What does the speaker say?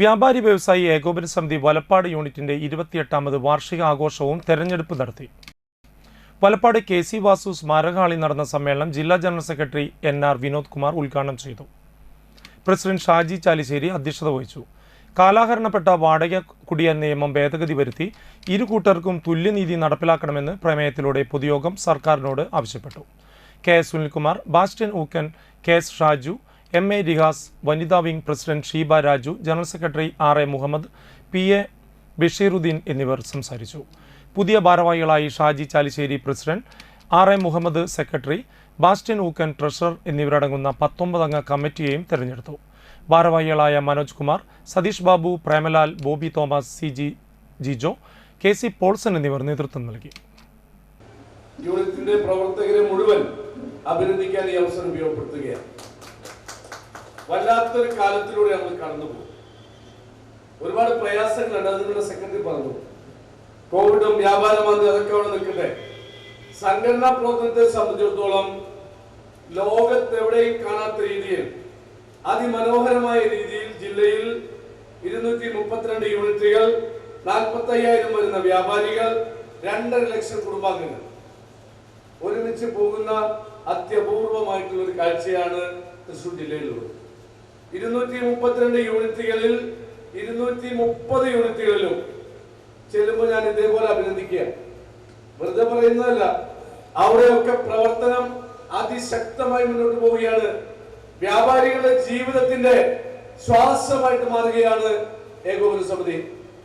വ്യാപാരി വ്യവസായി ഏകോപന സമിതി വലപ്പാട് യൂണിറ്റിന്റെ ഇരുപത്തിയെട്ടാമത് വാർഷിക ആഘോഷവും തെരഞ്ഞെടുപ്പ് നടത്തി. വലപ്പാട് കെ സി വാസു സ്മാരകഹാളിൽ നടന്ന സമ്മേളനം ജില്ലാ general secretary N R Vinod Kumar ഉദ്ഘാടനം ചെയ്തു. പ്രസിഡന്റ് ഷാജി ചാലിശ്ശേരി അധ്യക്ഷത വഹിച്ചു. കാലാഹരണപ്പെട്ട വാടക കുടിയ നിയമം ഭേദഗതി വരുത്തി ഇരു കൂട്ടർക്കും തുല്യനീതി നടപ്പിലാക്കണമെന്ന് പ്രമേയത്തിലൂടെ പൊതുയോഗം സർക്കാരിനോട് ആവശ്യപ്പെട്ടു. K S Sunilkumar Bastian Ookkan K S Shaju M A Rihas വനിതാ wing president Sheeba Raju general secretary R A Muhammad P A Basheeruddin എന്നിവർ സംസാരിച്ചു. പുതിയ ഭാരവാഹികളായി Shaji Chalissery president R A Muhammad secretary Bastin Ookkan treasurer എന്നിവരടങ്ങുന്ന പത്തൊമ്പതംഗ കമ്മിറ്റിയെയും തെരഞ്ഞെടുത്തു. ഭാരവാഹികളായ Manoj Kumar Satheesh Babu Premlal Bobby Thomas C G Jijo K C Paulson എന്നിവർ നേതൃത്വം നൽകി. യൂണിറ്റിന്റെ പ്രവർത്തകരെ മുഴുവൻ അഭിനന്ദിക്കാൻ ഈ അവസരം ഉപയോഗപ്പെടുത്തുകയാണ്. വല്ലാത്തൊരു കാലത്തിലൂടെ നമ്മൾ കടന്നുപോകും. ഒരുപാട് പ്രയാസങ്ങൾ അത് നിങ്ങളുടെ സെക്രട്ടറി പറഞ്ഞു. കോവിഡും വ്യാപാരമാന്ദ്യം അതൊക്കെ അവിടെ നിൽക്കട്ടെ. സംഘടനാ പ്രവർത്തനത്തെ സംബന്ധിച്ചിടത്തോളം ലോകത്തെവിടെയും കാണാത്ത രീതിയിൽ അതിമനോഹരമായ രീതിയിൽ ജില്ലയിൽ ഇരുന്നൂറ്റി മുപ്പത്തിരണ്ട് യൂണിറ്റുകൾ നാൽപ്പത്തി അയ്യായിരം വരുന്ന വ്യാപാരികൾ രണ്ടര ലക്ഷം കുടുംബാംഗങ്ങൾ. ഒരുമിച്ച് പോകുന്ന അത്യപൂർവമായിട്ടുള്ള ഒരു കാഴ്ചയാണ് തൃശൂർ ജില്ലയിലുള്ളത്. ഇരുന്നൂറ്റി മുപ്പത്തിരണ്ട് യൂണിറ്റുകളിൽ ഇരുന്നൂറ്റി മുപ്പത് യൂണിറ്റുകളിലും ചെല്ലുമ്പോൾ ഞാൻ ഇതേപോലെ അഭിനന്ദിക്കുക. വെറുതെ പറയുന്നതല്ല അവിടെയൊക്കെ പ്രവർത്തനം അതിശക്തമായി മുന്നോട്ട് പോവുകയാണ്. വ്യാപാരികളുടെ ജീവിതത്തിന്റെ ശ്വാസമായിട്ട് മാറുകയാണ് ഏകോപന സമിതി